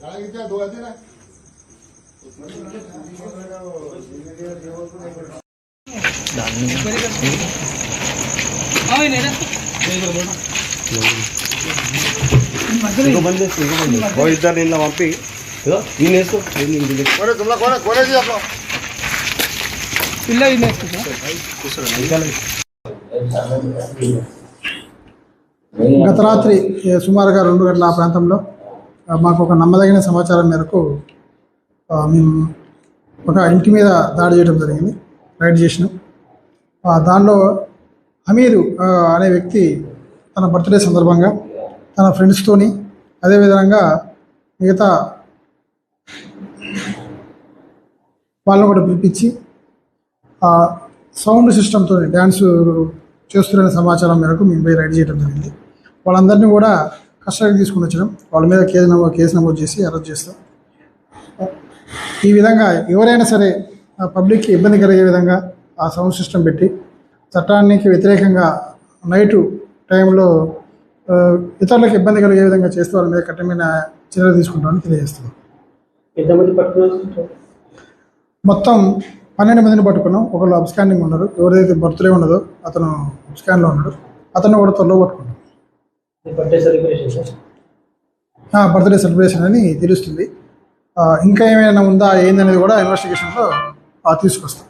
गाड़ी कितना दो आती ना? डालने ఓ ఇద్దరు నిన్న పంపి. ఇదో వేసుకో గత రాత్రి సుమారుగా రెండు గంటల ఆ ప్రాంతంలో మాకు ఒక నమ్మదగిన సమాచారం మేరకు మేము ఒక ఇంటి మీద దాడి చేయడం జరిగింది. రైడ్ చేసినాం. ఆ, దానిలో ఆ, అనే వ్యక్తి తన బర్త్డే సందర్భంగా తన ఫ్రెండ్స్తోని అదేవిధంగా మిగతా వాళ్ళని కూడా పిలిపించి ఆ సౌండ్ సిస్టమ్తో డ్యాన్స్ చేస్తున్న సమాచారం మేరకు మేము పోయి రైడ్ చేయడం జరిగింది. వాళ్ళందరినీ కూడా కస్టడీకి తీసుకుని వచ్చినాం వాళ్ళ మీద కేసు నమోదు కేసు నమోదు చేసి అరెస్ట్ చేస్తాం. ఈ విధంగా ఎవరైనా సరే ఆ పబ్లిక్కి ఇబ్బంది కలిగే విధంగా ఆ సౌండ్ సిస్టమ్ పెట్టి చట్టానికి వ్యతిరేకంగా నైటు టైంలో ఇతరులకు ఇబ్బంది కలిగే విధంగా చేస్తే వాళ్ళ మీద కఠినమైన చర్యలు తీసుకుంటామని తెలియజేస్తున్నాం. మొత్తం పన్నెండు మందిని పట్టుకున్నాం. ఒకళ్ళు అబ్స్కాండింగ్ ఉన్నారు. ఎవరైతే బర్త్డే ఉన్నదో అతను అబ్స్కాన్లో ఉన్నాడు. అతను కూడా త్వరలో పట్టుకున్నాం. Birthday celebration sir? Birthday celebration అని తెలుస్తుంది. ఇంకా ఏమైనా ఉందా ఏందనేది కూడా ఇన్వెస్టిగేషన్లో తీసుకొస్తాం.